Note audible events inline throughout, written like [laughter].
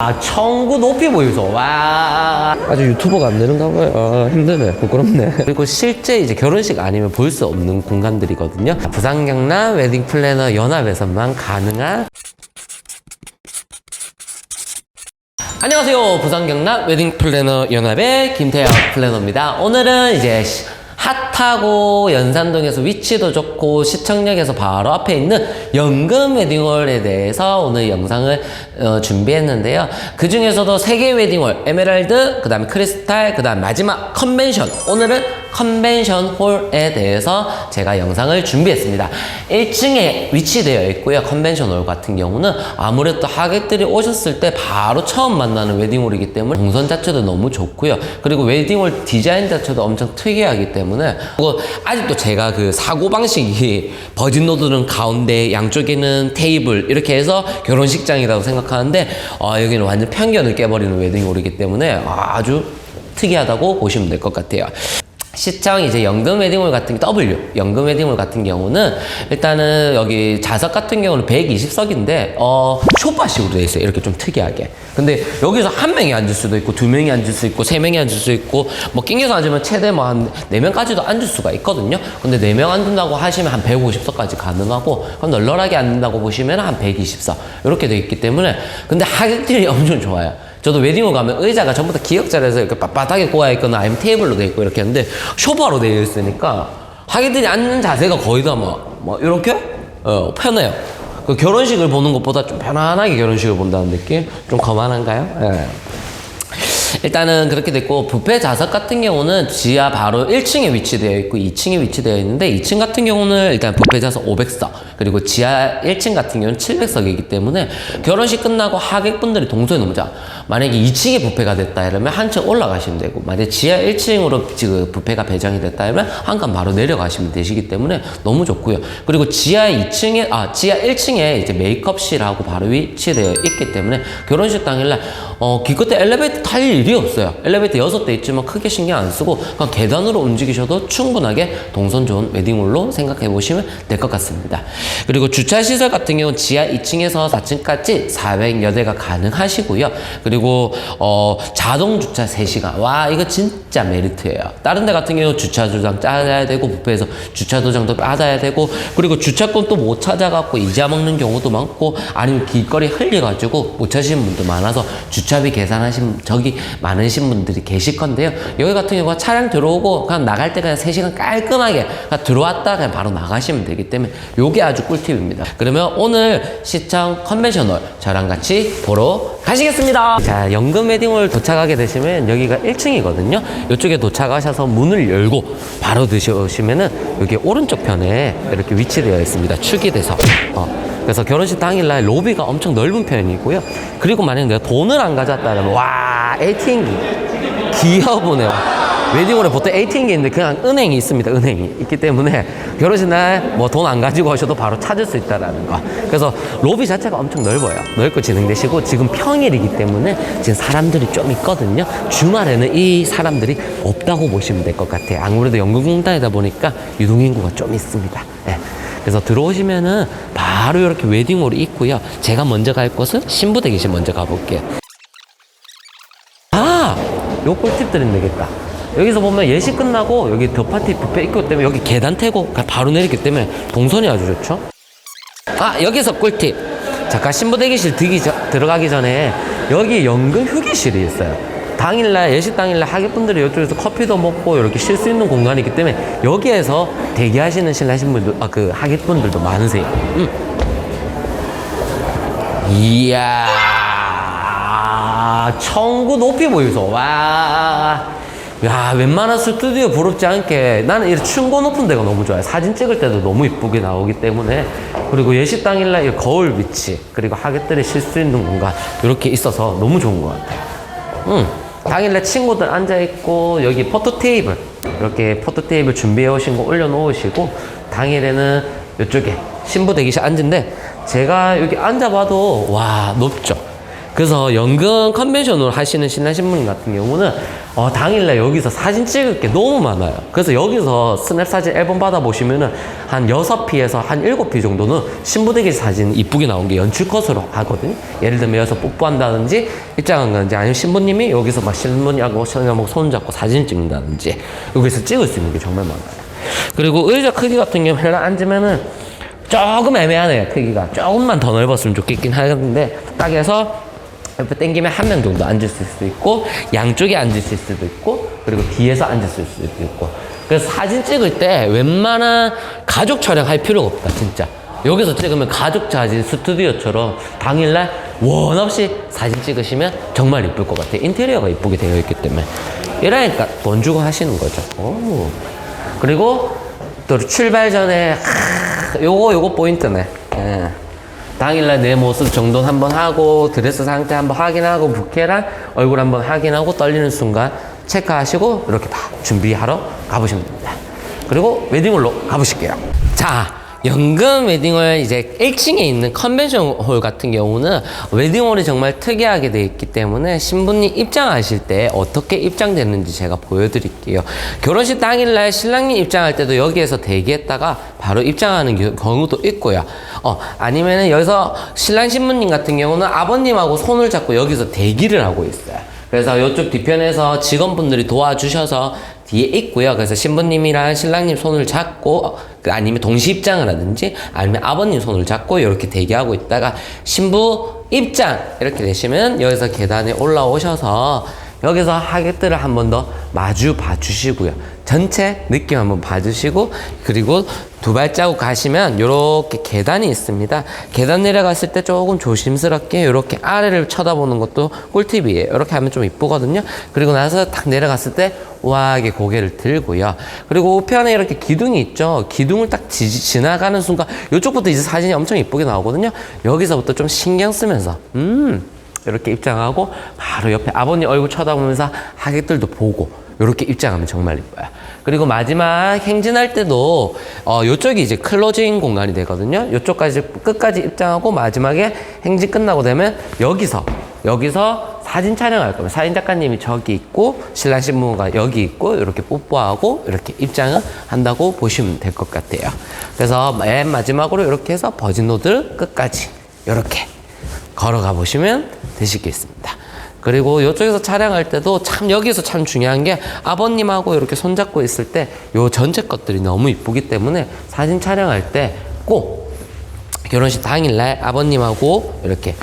아, 청구 높이 보이소. 와. 아주 유튜버가 안 되는가 봐요. 아, 힘드네. 부끄럽네. 그리고 실제 이제 결혼식 아니면 볼 수 없는 공간들이거든요. 부산 경남 웨딩 플래너 연합에서만 가능한 안녕하세요. 부산 경남 웨딩 플래너 연합의 김태혁 플래너입니다. 오늘은 이제 시- 핫하고 연산동에서 위치도 좋고 시청역에서 바로 앞에 있는 연금 웨딩홀에 대해서 오늘 영상을 어, 준비했는데요. 그 중에서도 세개 웨딩홀, 에메랄드, 그 다음에 크리스탈, 그 다음 마지막 컨벤션. 오늘은 컨벤션 홀에 대해서 제가 영상을 준비했습니다. 1층에 위치되어 있고요. 컨벤션 홀 같은 경우는 아무래도 하객들이 오셨을 때 바로 처음 만나는 웨딩홀이기 때문에 동선 자체도 너무 좋고요. 그리고 웨딩홀 디자인 자체도 엄청 특이하기 때문에 그리고 아직도 제가 그 사고 방식이 버진로드는 가운데 양쪽에는 테이블 이렇게 해서 결혼식장이라고 생각하는데 어, 여기는 완전 편견을 깨버리는 웨딩홀이기 때문에 아주 특이하다고 보시면 될 것 같아요. 시청 이제 연금 웨딩홀 같은 W 연금 웨딩홀 같은 경우는 일단은 여기 좌석 같은 경우는 120석인데 어 쇼파식으로 돼 있어요. 이렇게 좀 특이하게. 근데 여기서 한 명이 앉을 수도 있고 두 명이 앉을 수 있고 세 명이 앉을 수 있고 뭐 낑겨서 앉으면 최대 뭐 한 네 명까지도 앉을 수가 있거든요. 근데 네 명 앉는다고 하시면 한 150석까지 가능하고 그럼 널널하게 앉는다고 보시면 한 120석. 이렇게 돼 있기 때문에 근데 하객들이 [laughs] 엄청 좋아요 저도 웨딩홀 가면 의자가 전부 다 기역자리에서 이렇게 빳빳하게 꼬여 있거나 아니면 테이블로 돼 있고 이렇게 했는데 쇼파로 되어 있으니까 하객들이 앉는 자세가 거의 다 뭐, 뭐 이렇게 어, 편해요. 그 결혼식을 보는 것보다 좀 편안하게 결혼식을 본다는 느낌? 좀 거만한가요? 예. 일단은 그렇게 됐고 뷔페 좌석 같은 경우는 지하 바로 1층에 위치되어 있고 2층에 위치되어 있는데 2층 같은 경우는 일단 뷔페 좌석 500석 그리고 지하 1층 같은 경우는 700석이기 때문에 결혼식 끝나고 하객분들이 동선이 너무 자 만약에 2층에 뷔페가 됐다 이러면 한층 올라가시면 되고 만약에 지하 1층으로 지금 뷔페가 배정이 됐다 이러면 한칸 바로 내려가시면 되시기 때문에 너무 좋고요. 그리고 지하 2층에 아 지하 1층에 이제 메이크업실하고 바로 위치되어 있기 때문에 결혼식 당일날 어 기껏해 엘리베이터 탈 일이 없어요. 엘리베이터 6대 있지만 크게 신경 안 쓰고 그냥 계단으로 움직이셔도 충분하게 동선 좋은 웨딩홀로 생각해 보시면 될 것 같습니다. 그리고 주차 시설 같은 경우는 지하 2층에서 4층까지 400여 대가 가능하시고요. 그리고 어 자동 주차 3시간. 와 이거 진짜 메리트예요. 다른 데 같은 경우 주차 도장 짜야 되고 뷔페에서 주차 도장도 받아야 되고 그리고 주차권 또 못 찾아갖고 이자 먹는 경우도 많고 아니면 길거리 흘려가지고 못 찾으시는 분도 많아서 주차비 계산하신 적이 많으신 분들이 계실 건데요. 여기 같은 경우가 차량 들어오고 그냥 나갈 때 그냥 3시간 깔끔하게 들어왔다 그냥 바로 나가시면 되기 때문에 요게 아주 꿀팁입니다. 그러면 오늘 시청 컨벤션홀 저랑 같이 보러 가시겠습니다. 자 연금 웨딩홀 도착하게 되시면 여기가 1층이거든요. 이쪽에 도착하셔서 문을 열고 바로 드셔오시면은 여기 오른쪽 편에 이렇게 위치되어 있습니다. 축이 돼서. 어. 그래서 결혼식 당일날 로비가 엄청 넓은 편이고요. 그리고 만약 내가 돈을 안 가져왔다면 와 ATM기. 귀여보네요. 웨딩홀에 보통 ATM기 있는데 그냥 은행이 있습니다 은행이. 있기 때문에 결혼식 날 뭐 돈 안 가지고 오셔도 바로 찾을 수 있다라는 거. 그래서 로비 자체가 엄청 넓어요. 넓고 진행되시고 지금 평일이기 때문에 지금 사람들이 좀 있거든요. 주말에는 이 사람들이 없다고 보시면 될 것 같아요. 아무래도 연금공단이다 보니까 유동인구가 좀 있습니다. 예. 그래서 들어오시면은 바로 이렇게 웨딩홀이 있고요 제가 먼저 갈 곳은 신부 대기실 먼저 가볼게요 아! 요 꿀팁 드리면 되겠다. 여기서 보면 예식 끝나고 여기 더 파티 뷔페 있기 때문에 여기 계단 태고 바로 내리기 때문에 동선이 아주 좋죠. 아 여기서 꿀팁. 잠깐 신부 대기실 들어가기 전에 여기 연금 휴게실이 있어요. 당일날 예식 당일날 하객분들이 이쪽에서 커피도 먹고 이렇게 쉴 수 있는 공간이기 때문에 여기에서 대기하시는 신랑신 분들 아 그 하객분들도 많으세요. 음. 이야 청구 높이 보이소 와. 야 웬만한 스튜디오 부럽지 않게 나는 이런 층고 높은 데가 너무 좋아요 사진 찍을 때도 너무 이쁘게 나오기 때문에 그리고 예식 당일날 이 거울 위치 그리고 하객들이 쉴 수 있는 공간 이렇게 있어서 너무 좋은 것 같아요 음, 당일날 친구들 앉아있고, 여기 포토 테이블, 이렇게 포토 테이블 준비해 오신 거 올려놓으시고, 당일에는 이쪽에 신부 대기실 앉은데, 제가 여기 앉아봐도, 와, 높죠? 그래서 연금 컨벤션으로 하시는 신부님 같은 경우는 어, 당일날 여기서 사진 찍을 게 너무 많아요. 그래서 여기서 스냅 사진 앨범 받아보시면은 한 6피에서 한 7피 정도는 신부대기 사진 이쁘게 나온 게 연출 컷으로 하거든요. 예를 들면 여기서 뽀뽀한다든지 입장한 건지 아니면 신부님이 여기서 막 신부님하고 신랑하고 손 잡고 사진 찍는다든지 여기서 찍을 수 있는 게 정말 많아요. 그리고 의자 크기 같은 경우 헬라 앉으면은 조금 애매하네요 크기가 조금만 더 넓었으면 좋겠긴 하는데 딱 해서 옆에 당기면 한 명 정도 앉을 수도 있고 양쪽에 앉을 수도 있고 그리고 뒤에서 앉을 수도 있고 그래서 사진 찍을 때 웬만한 가족 촬영할 필요가 없다 진짜 여기서 찍으면 가족 사진 스튜디오처럼 당일날 원 없이 사진 찍으시면 정말 이쁠 것 같아요 인테리어가 이쁘게 되어 있기 때문에 이러니까 돈 주고 하시는 거죠 오. 그리고 또 출발 전에 하, 요거 요거 포인트네. 예. 당일날 내 모습 정돈 한번 하고 드레스 상태 한번 확인하고 부케랑 얼굴 한번 확인하고 떨리는 순간 체크하시고 이렇게 다 준비하러 가보시면 됩니다. 그리고 웨딩홀로 가보실게요. 자, 연금 웨딩홀 이제 1층에 있는 컨벤션 홀 같은 경우는 웨딩홀이 정말 특이하게 되어 있기 때문에 신부님 입장하실 때 어떻게 입장되는지 제가 보여드릴게요. 결혼식 당일날 신랑님 입장할 때도 여기에서 대기했다가 바로 입장하는 겨- 경우도 있고요. 어, 아니면은 여기서 신랑 신부님 같은 경우는 아버님하고 손을 잡고 여기서 대기를 하고 있어요. 그래서 이쪽 뒤편에서 직원분들이 도와주셔서 뒤에 있고요. 그래서 신부님이랑 신랑님 손을 잡고 어, 그 아니면 동시 입장을 하든지 아니면 아버님 손을 잡고 이렇게 대기하고 있다가 신부 입장 이렇게 되시면 여기서 계단에 올라오셔서 여기서 하객들을 한 번 더 마주 봐주시고요. 전체 느낌 한번 봐주시고 그리고 두 발자국 가시면 이렇게 계단이 있습니다. 계단 내려갔을 때 조금 조심스럽게 이렇게 아래를 쳐다보는 것도 꿀팁이에요. 이렇게 하면 좀 이쁘거든요. 그리고 나서 딱 내려갔을 때 우아하게 고개를 들고요. 그리고 우편에 이렇게 기둥이 있죠. 기둥을 딱 지, 지나가는 순간 이쪽부터 이제 사진이 엄청 이쁘게 나오거든요. 여기서부터 좀 신경 쓰면서 음 이렇게 입장하고 바로 옆에 아버님 얼굴 쳐다보면서 하객들도 보고 이렇게 입장하면 정말 이뻐요. 그리고 마지막 행진할 때도 어 요쪽이 이제 클로징 공간이 되거든요. 요쪽까지 끝까지 입장하고 마지막에 행진 끝나고 되면 여기서 여기서 사진 촬영할 거면 사진 작가님이 저기 있고 신랑 신부가 여기 있고 이렇게 뽀뽀하고 이렇게 입장을 한다고 보시면 될 것 같아요. 그래서 맨 마지막으로 이렇게 해서 버진로드 끝까지 이렇게 걸어가 보시면 되시겠습니다. 그리고 이쪽에서 촬영할 때도 참 여기서 참 중요한 게 아버님하고 이렇게 손잡고 있을 때 요 전체 것들이 너무 이쁘기 때문에 사진 촬영할 때꼭 결혼식 당일날 아버님하고 이렇게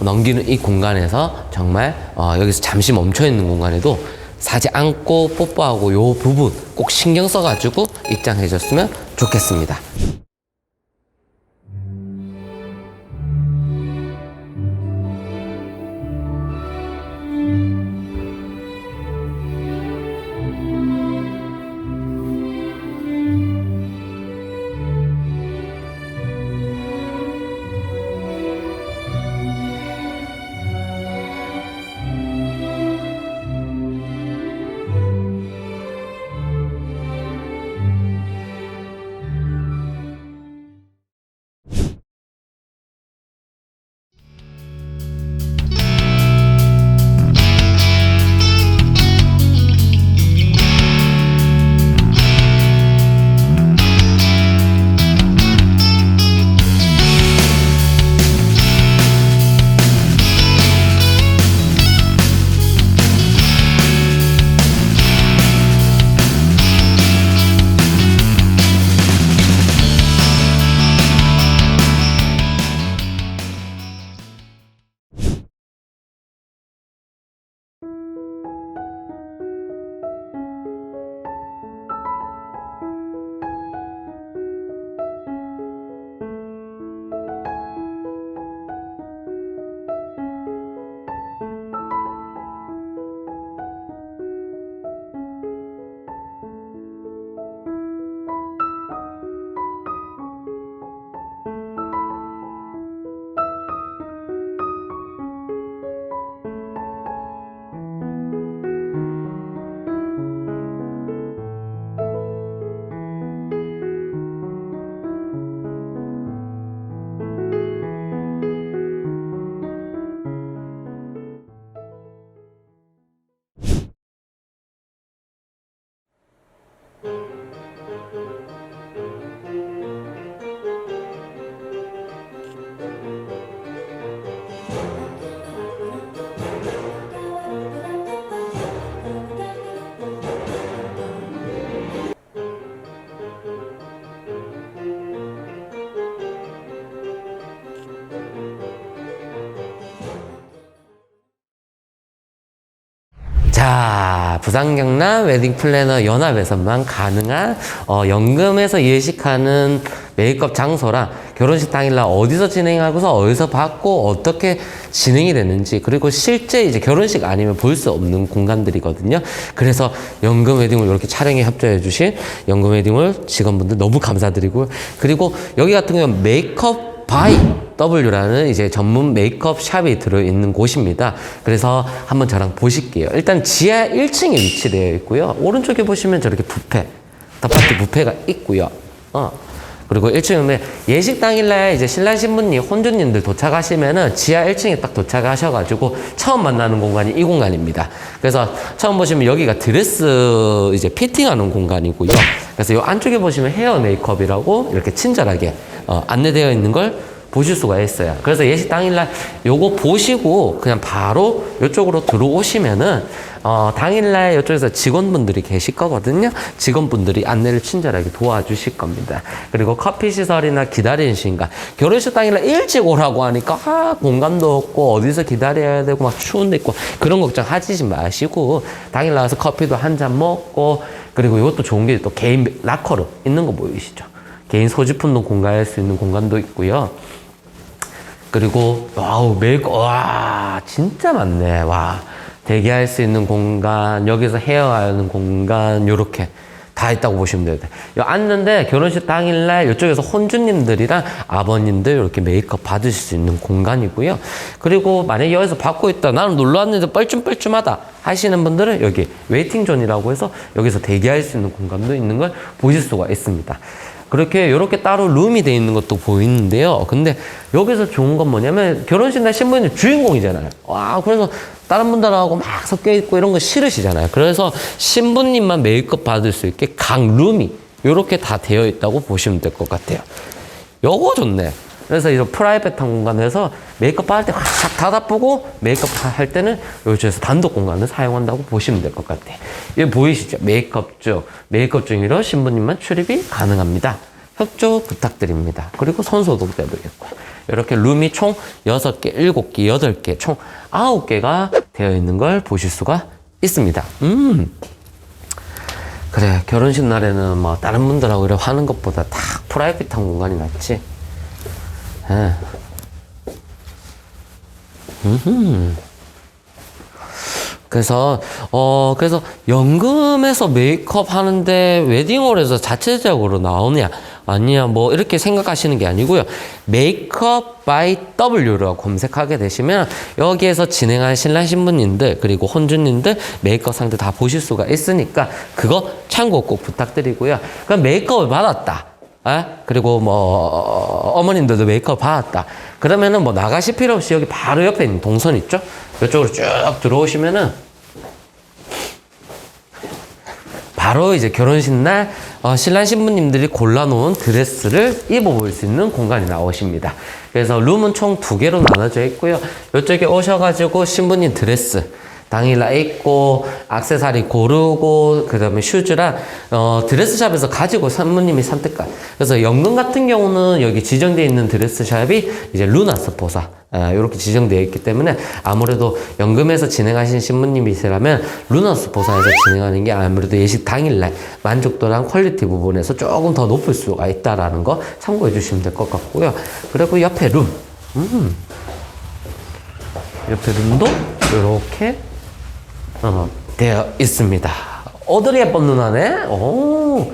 넘기는 이 공간에서 정말 어, 여기서 잠시 멈춰 있는 공간에도 사지 않고 뽀뽀하고 요 부분 꼭 신경 써가지고 입장해 줬으면 좋겠습니다. 자, 부산 경남 웨딩 플래너 연합에서만 가능한 어, 연금에서 예식하는 메이크업 장소랑 결혼식 당일날 어디서 진행하고서 어디서 받고 어떻게 진행이 되는지 그리고 실제 이제 결혼식 아니면 볼 수 없는 공간들이거든요. 그래서 연금 웨딩을 이렇게 촬영에 협조해 주신 연금 웨딩을 직원분들 너무 감사드리고요. 그리고 여기 같은 경우는 메이크업 바이 W라는 이제 전문 메이크업 샵이 들어있는 곳입니다. 그래서 한번 저랑 보실게요. 일단 지하 1층에 위치되어 있고요. 오른쪽에 보시면 저렇게 뷔페, 덮밥집 뷔페가 있고요. 어. 그리고 1층에 예식 당일날 이제 신랑 신부님, 혼주님들 도착하시면은 지하 1층에 딱 도착하셔가지고 처음 만나는 공간이 이 공간입니다. 그래서 처음 보시면 여기가 드레스 이제 피팅하는 공간이고요. 그래서 이 안쪽에 보시면 헤어 메이크업이라고 이렇게 친절하게 어, 안내되어 있는 걸 보실 수가 있어요. 그래서 예식 당일날 요거 보시고 그냥 바로 이쪽으로 들어오시면은 어, 당일날 이쪽에서 직원분들이 계실 거거든요. 직원분들이 안내를 친절하게 도와주실 겁니다. 그리고 커피 시설이나 기다리는 시간. 결혼식 당일날 일찍 오라고 하니까 아, 공간도 없고 어디서 기다려야 되고 막 추운 데 있고 그런 걱정 하지 마시고 당일날 와서 커피도 한 잔 먹고 그리고 이것도 좋은 게 또 개인 락커로 있는 거 보이시죠? 개인 소지품도 공간할 수 있는 공간도 있고요. 그리고 와우 메이크 와 진짜 많네 와 대기할 수 있는 공간 여기서 헤어하는 공간 요렇게 다 있다고 보시면 돼요. 요 앉는데 결혼식 당일날 이쪽에서 혼주님들이랑 아버님들 이렇게 메이크업 받으실 수 있는 공간이고요. 그리고 만약에 여기서 받고 있다 나는 놀러 왔는데 뻘쭘뻘쭘하다 하시는 분들은 여기 웨이팅 존이라고 해서 여기서 대기할 수 있는 공간도 있는 걸 보실 수가 있습니다. 그렇게 이렇게 따로 룸이 돼 있는 것도 보이는데요. 근데 여기서 좋은 건 뭐냐면 결혼식 날 신부님 주인공이잖아요. 와, 그래서 다른 분들하고 막 섞여 있고 이런 거 싫으시잖아요. 그래서 신부님만 메이크업 받을 수 있게 각 룸이 이렇게 다 되어 있다고 보시면 될 것 같아요. 요거 좋네. 그래서 이런 프라이빗한 공간에서 메이크업 받을 때확 닫아 보고 메이크업 할 때는 요쪽에서 단독 공간을 사용한다고 보시면 될 것 같아요. 이거 보이시죠? 메이크업 중, 메이크업 중이라 신부님만 출입이 가능합니다. 협조 부탁드립니다. 그리고 손소독제도 있고. 이렇게 룸이 총 6개, 7개, 8개, 총 9개가 되어 있는 걸 보실 수가 있습니다. 음. 그래, 결혼식 날에는 뭐 다른 분들하고 이렇게 하는 것보다 다 프라이빗한 공간이 낫지. 예. 그래서 어 그래서 연금에서 메이크업 하는데 웨딩홀에서 자체적으로 나오냐 아니야 뭐 이렇게 생각하시는 게 아니고요. 메이크업 바이 W로 검색하게 되시면 여기에서 진행한 신랑 신부님들 그리고 혼주님들 메이크업 상태 다 보실 수가 있으니까 그거 참고 꼭 부탁드리고요. 그럼 메이크업을 받았다 아? 그리고 뭐 어머님들도 메이크업 받았다. 그러면은 뭐 나가실 필요 없이 여기 바로 옆에 있는 동선 있죠? 이쪽으로 쭉 들어오시면은 바로 이제 결혼식 날 어, 신랑 신부님들이 골라놓은 드레스를 입어볼 수 있는 공간이 나오십니다. 그래서 룸은 총 두 개로 나눠져 있고요. 이쪽에 오셔가지고 신부님 드레스 당일날 입고 액세서리 고르고 그다음에 슈즈랑 어, 드레스샵에서 가지고 산모님이 선택할. 그래서 연금 같은 경우는 여기 지정되어 있는 드레스샵이 이제 루나 스포사 아, 이렇게 지정되어 있기 때문에 아무래도 연금에서 진행하신 신부님이시라면 루나 스포사에서 진행하는 게 아무래도 예식 당일날 만족도랑 퀄리티 부분에서 조금 더 높을 수가 있다라는 거 참고해 주시면 될 것 같고요. 그리고 옆에 룸. 음. 옆에 룸도 이렇게 어, 되어 있습니다. 어들이 예쁜 누나네? 오.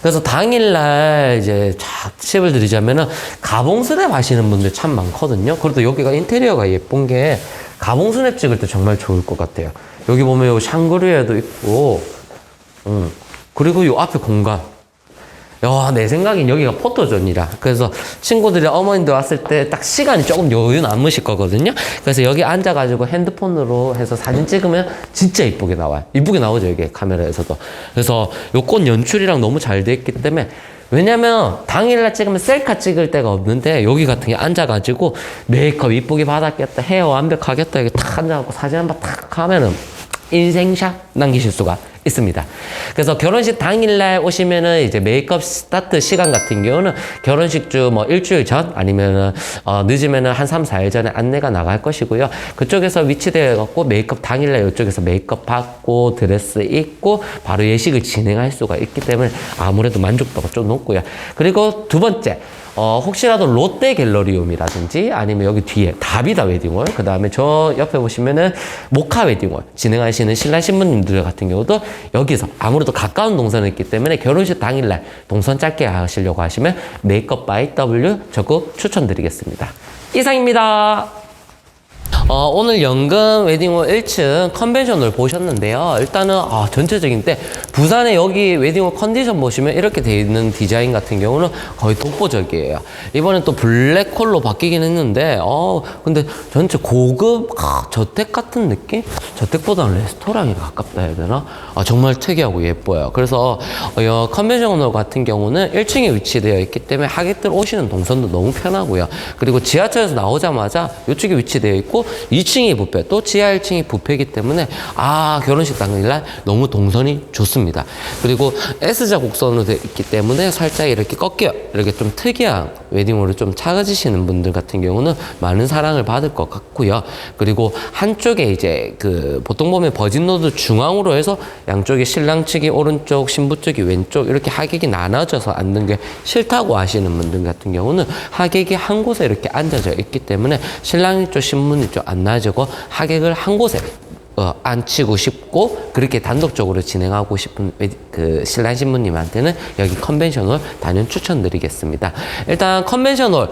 그래서 당일날 이제 쫙 팁을 드리자면은 가봉 스냅 하시는 분들 참 많거든요. 그래도 여기가 인테리어가 예쁜 게 가봉 스냅 찍을 때 정말 좋을 것 같아요. 여기 보면 요 샹그리에도 있고, 음. 그리고 요 앞에 공간. 야, 내 생각엔 여기가 포토존이라. 그래서 친구들이 어머님들 왔을 때 딱 시간이 조금 여유 남으실 거거든요. 그래서 여기 앉아가지고 핸드폰으로 해서 사진 찍으면 진짜 이쁘게 나와요. 이쁘게 나오죠, 이게 카메라에서도. 그래서 요꽃 연출이랑 너무 잘 돼 있기 때문에 왜냐면 당일날 찍으면 셀카 찍을 데가 없는데 여기 같은 게 앉아가지고 메이크업 이쁘게 받았겠다, 헤어 완벽하겠다, 이게 탁 앉아갖고 사진 한 번 탁 하면은 인생샷 남기실 수가 있습니다. 그래서 결혼식 당일날 오시면은 이제 메이크업 스타트 시간 같은 경우는 결혼식 주 뭐 일주일 전 아니면은 어, 늦으면은 한 3, 4일 전에 안내가 나갈 것이고요. 그쪽에서 위치되어 갖고 메이크업 당일날 이쪽에서 메이크업 받고 드레스 입고 바로 예식을 진행할 수가 있기 때문에 아무래도 만족도가 좀 높고요. 그리고 두 번째 어, 혹시라도 롯데 갤러리움이라든지 아니면 여기 뒤에 다비다 웨딩홀, 그 다음에 저 옆에 보시면은 모카 웨딩홀 진행하시는 신랑 신부님들 같은 경우도 여기서 아무래도 가까운 동선에 있기 때문에 결혼식 당일날 동선 짧게 하시려고 하시면 메이크업 바이 W 적극 추천드리겠습니다. 이상입니다. 어, 오늘 연금 웨딩홀 1층 컨벤션을 보셨는데요. 일단은 아, 전체적인 때 부산의 여기 웨딩홀 컨디션 보시면 이렇게 되어 있는 디자인 같은 경우는 거의 독보적이에요. 이번엔 또 블랙홀로 바뀌긴 했는데 어, 근데 전체 고급 아, 저택 같은 느낌? 저택보다는 레스토랑에 가깝다 해야 되나? 아, 정말 특이하고 예뻐요. 그래서 어, 여 컨벤션 홀 같은 경우는 1층에 위치되어 있기 때문에 하객들 오시는 동선도 너무 편하고요. 그리고 지하철에서 나오자마자 이쪽에 위치되어 있고 2층이 뷔페 또 지하 1층이 뷔페이기 때문에 아 결혼식 당일날 너무 동선이 좋습니다. 그리고 S자 곡선으로 되어 있기 때문에 살짝 이렇게 꺾여 이렇게 좀 특이한 웨딩홀을 좀 찾으시는 분들 같은 경우는 많은 사랑을 받을 것 같고요. 그리고 한쪽에 이제 그 보통 보면 버진로드 중앙으로 해서 양쪽에 신랑 측이 오른쪽 신부 쪽이 왼쪽 이렇게 하객이 나눠져서 앉는 게 싫다고 하시는 분들 같은 경우는 하객이 한 곳에 이렇게 앉아져 있기 때문에 신랑 쪽 신부님 쪽안 놔지고 하객을 한 곳에 어, 앉히고 싶고 그렇게 단독적으로 진행하고 싶은 그 신랑 신부님한테는 여기 컨벤션홀 단연 추천드리겠습니다. 일단 컨벤션홀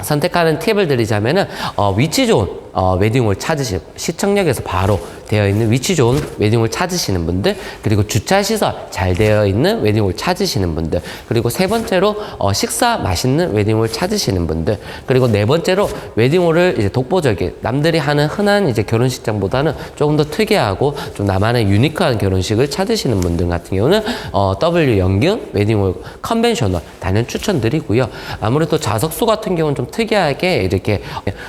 선택하는 팁을 드리자면은 어, 위치 좋은 어, 웨딩홀 찾으시고 시청역에서 바로 되어 있는 위치 좋은 웨딩홀 찾으시는 분들 그리고 주차 시설 잘 되어 있는 웨딩홀 찾으시는 분들 그리고 세 번째로 어, 식사 맛있는 웨딩홀 찾으시는 분들 그리고 네 번째로 웨딩홀을 이제 독보적인 남들이 하는 흔한 이제 결혼식장보다는 조금 더 특이하고 좀 나만의 유니크한 결혼식을 찾으시는 분들 같은 경우는 어, W 연경 웨딩홀 컨벤셔널 단연 추천드리고요. 아무래도 좌석 수 같은 경우는 좀 특이하게 이렇게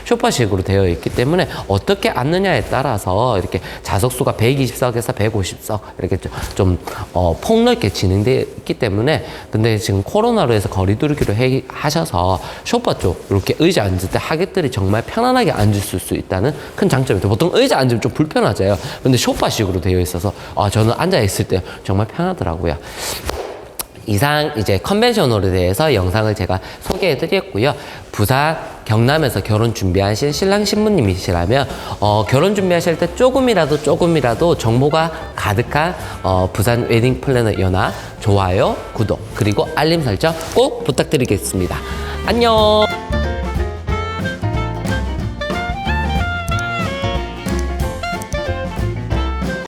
쇼파식으로 되어 있기 때문에 어떻게 앉느냐에 따라서 이렇게 좌석수가 120석에서 150석 이렇게 좀, 좀 어, 폭넓게 진행되어 있기 때문에 근데 지금 코로나로 해서 거리두기로 해, 하셔서 쇼파 쪽 이렇게 의자 앉을 때 하객들이 정말 편안하게 앉을 수 있다는 큰 장점이 죠 보통 의자 앉으면 좀 불편하잖아요. 근데 쇼파식으로 되어 있어서 아, 저는 앉아 있을 때 정말 편하더라고요. 이상 이제 컨벤션홀에 대해서 영상을 제가 소개해 드렸고요. 부산 경남에서 결혼 준비하신 신랑 신부님이시라면 어, 결혼 준비하실 때 조금이라도 조금이라도 정보가 가득한 어, 부산 웨딩 플래너 연화 좋아요, 구독 그리고 알림 설정 꼭 부탁드리겠습니다. 안녕.